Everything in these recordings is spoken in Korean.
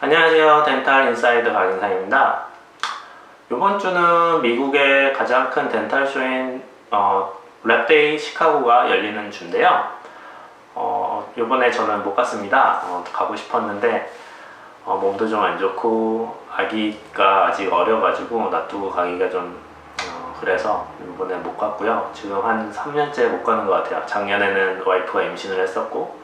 안녕하세요. 덴탈 인사이드 박인상입니다. 이번 주는 미국의 가장 큰 덴탈 쇼인 어, 랩데이 시카고가 열리는 주인데요. 어, 이번에 저는 못 갔습니다. 어, 가고 싶었는데 어, 몸도 좀 안 좋고 아기가 아직 어려가지고 놔두고 가기가 좀 어, 그래서 이번에 못 갔고요. 지금 한 3년째 못 가는 것 같아요. 작년에는 와이프가 임신을 했었고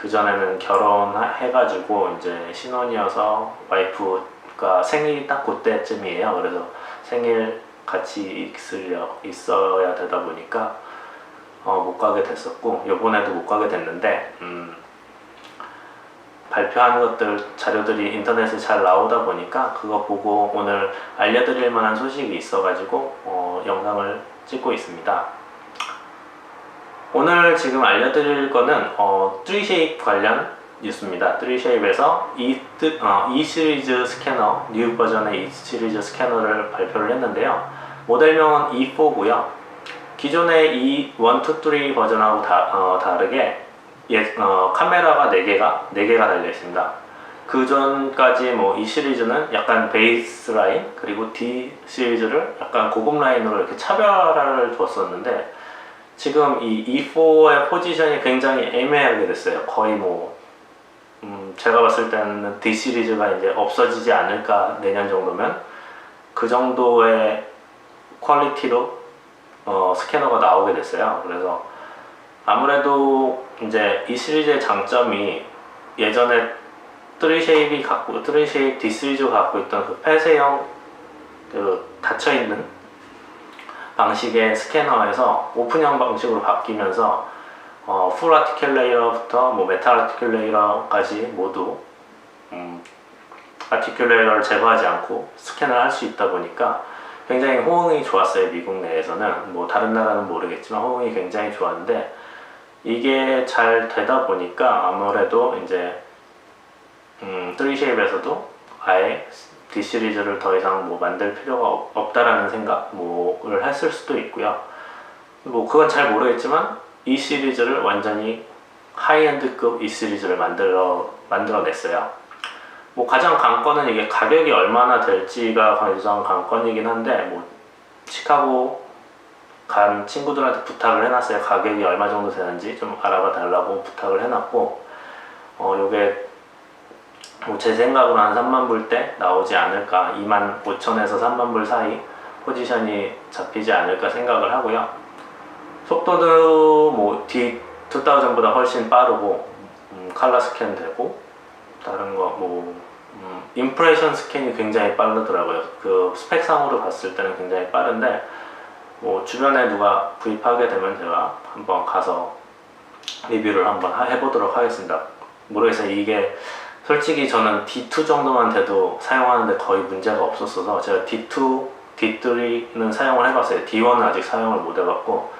그 전에는 결혼해가지고 이제 신혼이어서 와이프가 생일이 딱 그때쯤이에요. 그래서 생일 같이 있으려 있어야 되다 보니까 어, 못 가게 됐었고 이번에도 못 가게 됐는데 음, 발표하는 것들 자료들이 인터넷에 잘 나오다 보니까 그거 보고 오늘 알려드릴 만한 소식이 있어가지고 어, 영상을 찍고 있습니다. 오늘 지금 알려드릴 거는 어, 3쉐입 관련 뉴스입니다. 3쉐입에서 E, 어, 시리즈 스캐너, 뉴 버전의 E 시리즈 스캐너를 발표를 했는데요. 모델명은 E4고요. 기존의 E 1, 2, 3 버전하고 다, 어, 다르게 예, 어, 카메라가 4개가 4개가 달려 있습니다. 그 전까지 뭐 E 시리즈는 약간 베이스 라인 그리고 D 시리즈를 약간 고급 라인으로 이렇게 차별화를 줬었는데 지금 이 E4의 포지션이 굉장히 애매하게 됐어요. 거의 뭐 음, 제가 봤을 때는 D 시리즈가 이제 없어지지 않을까 내년 정도면 그 정도의 퀄리티로 어, 스캐너가 나오게 됐어요. 그래서 아무래도 이제 이 시리즈의 장점이 예전에 3쉐입이 갖고 3쉐입 D 시리즈가 갖고 있던 그 폐쇄형 그 닫혀 있는 방식의 스캐너에서 오픈형 방식으로 바뀌면서 어, 풀 아티큘레이터부터 뭐 메탈 아티큘레이터까지 모두 음, 아티큘레이터를 제거하지 않고 스캔을 할 수 있다 보니까 굉장히 호응이 좋았어요 미국 내에서는. 뭐 다른 나라는 모르겠지만 호응이 굉장히 좋았는데 이게 잘 되다 보니까 아무래도 이제 음, 3쉐입에서도 아예 D 시리즈를 더 이상 뭐 만들 필요가 없, 없다라는 생각 뭐를 했을 수도 있고요. 뭐 그건 잘 모르겠지만 이 시리즈를 완전히 하이엔드급 이 시리즈를 만들어 만들어냈어요. 뭐 가장 관건은 이게 가격이 얼마나 될지가 가장 관건이긴 한데 뭐 시카고 간 친구들한테 부탁을 해놨어요. 가격이 얼마 정도 되는지 좀 알아봐 달라고 부탁을 해놨고 어 요게 뭐 제 생각으로 한 3만 불 때 나오지 않을까 2만 5천에서 3만 불 사이 포지션이 잡히지 않을까 생각을 하고요. 속도도 뭐 D2000보다 훨씬 빠르고 음, 칼라 스캔 되고 다른 거뭐 음, 임프레션 스캔이 굉장히 빠르더라고요. 그 스펙상으로 봤을 때는 굉장히 빠른데 뭐 주변에 누가 구입하게 되면 제가 한번 가서 리뷰를 한번 하- 해보도록 하겠습니다. 모르겠어요. 이게 솔직히 저는 D2 정도만 돼도 사용하는데 거의 문제가 없었어서 제가 D2, D3는 사용을 해봤어요. D1은 아직 사용을 못 해봤고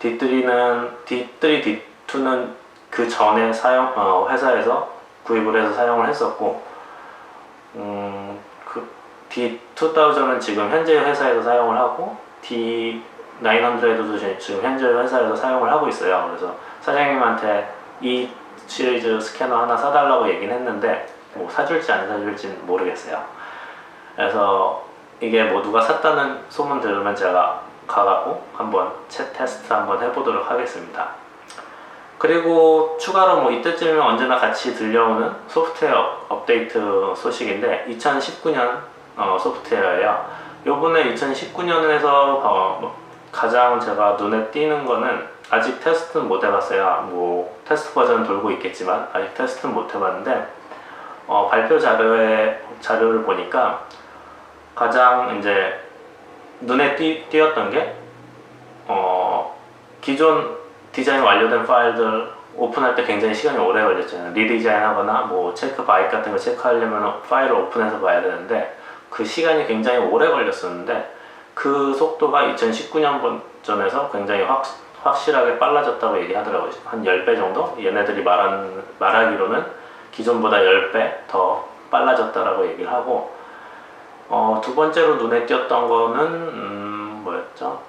D3는 D3, D2는 그 전에 사용 어, 회사에서 구입을 해서 사용을 했었고 음, 그 D2000은 지금 현재 회사에서 사용을 하고 D900도 지금 현재 회사에서 사용을 하고 있어요. 그래서 사장님한테 이 시리즈 스캐너 하나 사달라고 얘기는 했는데 뭐 사줄지 안 사줄지는 모르겠어요. 그래서 이게 뭐 누가 샀다는 소문 들으면 제가 가갖고 한번 채 테스트 한번 해보도록 하겠습니다. 그리고 추가로 뭐 이때쯤이면 언제나 같이 들려오는 소프트웨어 업데이트 소식인데 2019년 어, 소프트웨어예요. 요번에 2019년에서 어, 가장 제가 눈에 띄는 거는 아직 테스트는 못 해봤어요. 뭐 테스트 버전 돌고 있겠지만 아직 테스트는 못 해봤는데 어, 발표 자료에 자료를 보니까 가장 이제 눈에 띄, 띄었던 게 어, 기존 디자인 완료된 파일들 오픈할 때 굉장히 시간이 오래 걸렸잖아요. 리디자인 하거나 뭐 체크 바이 같은 거 체크하려면 파일을 오픈해서 봐야 되는데 그 시간이 굉장히 오래 걸렸었는데 그 속도가 2019년 버전에서 굉장히 확, 확실하게 빨라졌다고 얘기하더라고요. 한 10배 정도? 얘네들이 말한, 말하기로는 기존보다 10배 더 빨라졌다라고 얘기를 하고 어, 두 번째로 눈에 띄었던 거는 음, 뭐였죠?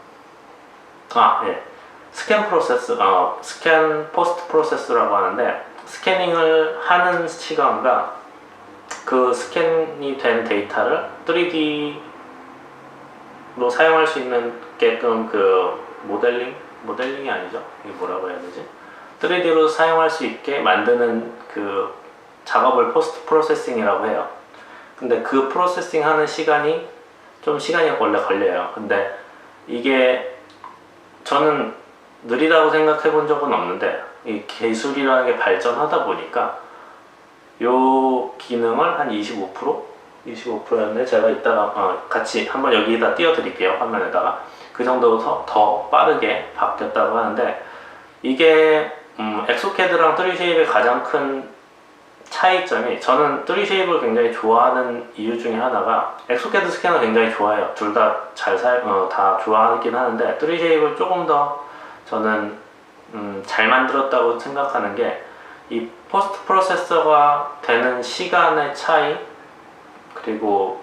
아, 예. 스캔 프로세스, 어, 스캔 포스트 프로세스라고 하는데 스캐닝을 하는 시간과 그 스캔이 된 데이터를 3D 로 사용할 수 있는 게끔 그 모델링? 모델링이 아니죠? 이게 뭐라고 해야 되지? 3D로 사용할 수 있게 만드는 그 작업을 포스트 프로세싱이라고 해요. 근데 그 프로세싱 하는 시간이 좀 시간이 원래 걸려요. 근데 이게 저는 느리다고 생각해 본 적은 없는데 이 기술이라는 게 발전하다 보니까 요 기능을 한 25% 25%였는데 제가 이따가 어, 같이 한번 여기다 띄워드릴게요 화면에다가. 그 정도 더, 더 빠르게 바뀌었다고 하는데 이게 음, 엑소캐드랑 3쉐입의 가장 큰 차이점이 저는 3쉐입을 굉장히 좋아하는 이유 중에 하나가 엑소캐드 스캐너 굉장히 좋아해요. 둘 다잘 사, 어, 다 좋아하긴 하는데 3쉐입을 조금 더 저는 음, 잘 만들었다고 생각하는 게 이 포스트 프로세서가 되는 시간의 차이 그리고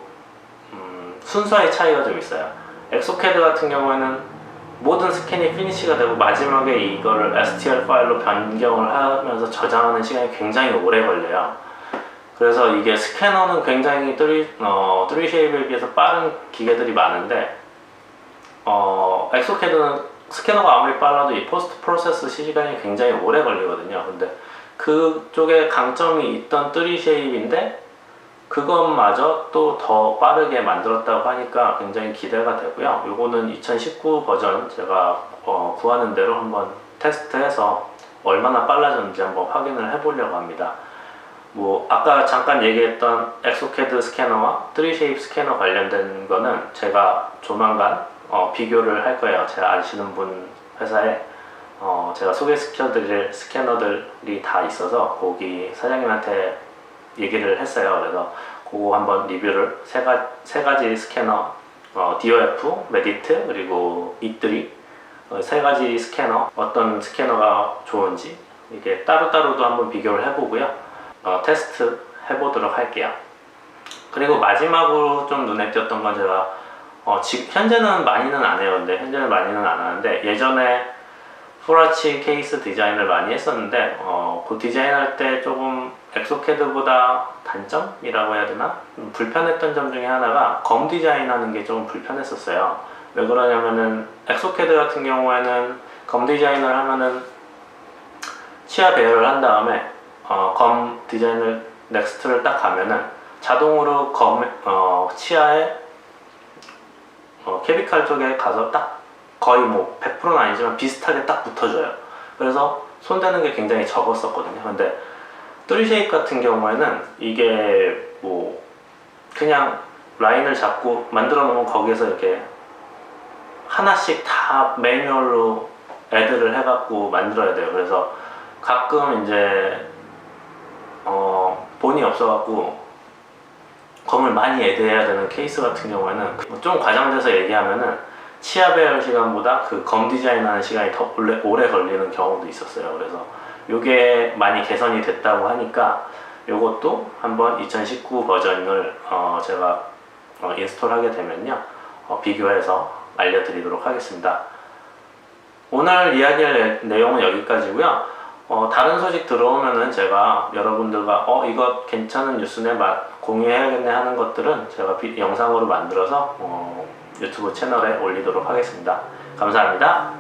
음, 순서의 차이가 좀 있어요. 엑소캐드 같은 경우에는 모든 스캔이 피니시가 되고 마지막에 이거를 STL 파일로 변경을 하면서 저장하는 시간이 굉장히 오래 걸려요. 그래서 이게 스캐너는 굉장히 3, 어, 3쉐입에 비해서 빠른 기계들이 많은데 어, 엑소캐드는 스캐너가 아무리 빨라도 이 포스트 프로세스 시간이 굉장히 오래 걸리거든요. 근데 그쪽에 강점이 있던 3쉐입인데 그것마저 또 더 빠르게 만들었다고 하니까 굉장히 기대가 되고요. 요거는 2019 버전 제가 어, 구하는 대로 한번 테스트해서 얼마나 빨라졌는지 한번 확인을 해보려고 합니다. 뭐 아까 잠깐 얘기했던 엑소캐드 스캐너와 3쉐입 스캐너 관련된 거는 제가 조만간 어, 비교를 할 거예요. 제가 아시는 분 회사에 어, 제가 소개시켜드릴 스캐너들이 다 있어서 거기 사장님한테 얘기를 했어요. 그래서 그거 한번 리뷰를 세, 가, 세 가지 스캐너 어, DOF, 메디트 그리고 E3 어, 세 가지 스캐너 어떤 스캐너가 좋은지 이게 따로따로도 한번 비교를 해보고요. 어, 테스트 해보도록 할게요. 그리고 마지막으로 좀 눈에 띄었던 건 제가 어, 지금 현재는 많이는 안 해요. 근데 현재는 많이는 안 하는데 예전에 후라치 케이스 디자인을 많이 했었는데 어, 그 디자인할 때 조금 엑소캐드보다 단점이라고 해야 되나 음, 불편했던 점 중에 하나가 검 디자인하는 게 좀 불편했었어요. 왜 그러냐면은 엑소캐드 같은 경우에는 검 디자인을 하면은 치아 배열을 한 다음에 어, 검 디자인을 넥스트를 딱 가면은 자동으로 검 어, 치아에 어, 케비칼 쪽에 가서 딱 거의 뭐 100%는 아니지만 비슷하게 딱 붙어줘요. 그래서 손대는 게 굉장히 적었었거든요. 근데 3쉐입 같은 경우에는 이게 뭐 그냥 라인을 잡고 만들어 놓으면 거기에서 이렇게 하나씩 다 매뉴얼로 애드를 해갖고 만들어야 돼요. 그래서 가끔 이제 어 본이 없어갖고 검을 많이 애드해야 되는 케이스 같은 경우에는 그좀 과장돼서 얘기하면은 치아 배열 시간보다 그 검 디자인하는 시간이 더 오래, 오래 걸리는 경우도 있었어요. 그래서 이게 많이 개선이 됐다고 하니까 이것도 한번 2019 버전을 어, 제가 어, 인스톨하게 되면요 어, 비교해서 알려드리도록 하겠습니다. 오늘 이야기할 내- 내용은 여기까지고요. 어, 다른 소식 들어오면은 제가 여러분들과 어 이거 괜찮은 뉴스네 맛 공유해야겠네 하는 것들은 제가 비- 영상으로 만들어서 어, 유튜브 채널에 올리도록 하겠습니다. 감사합니다.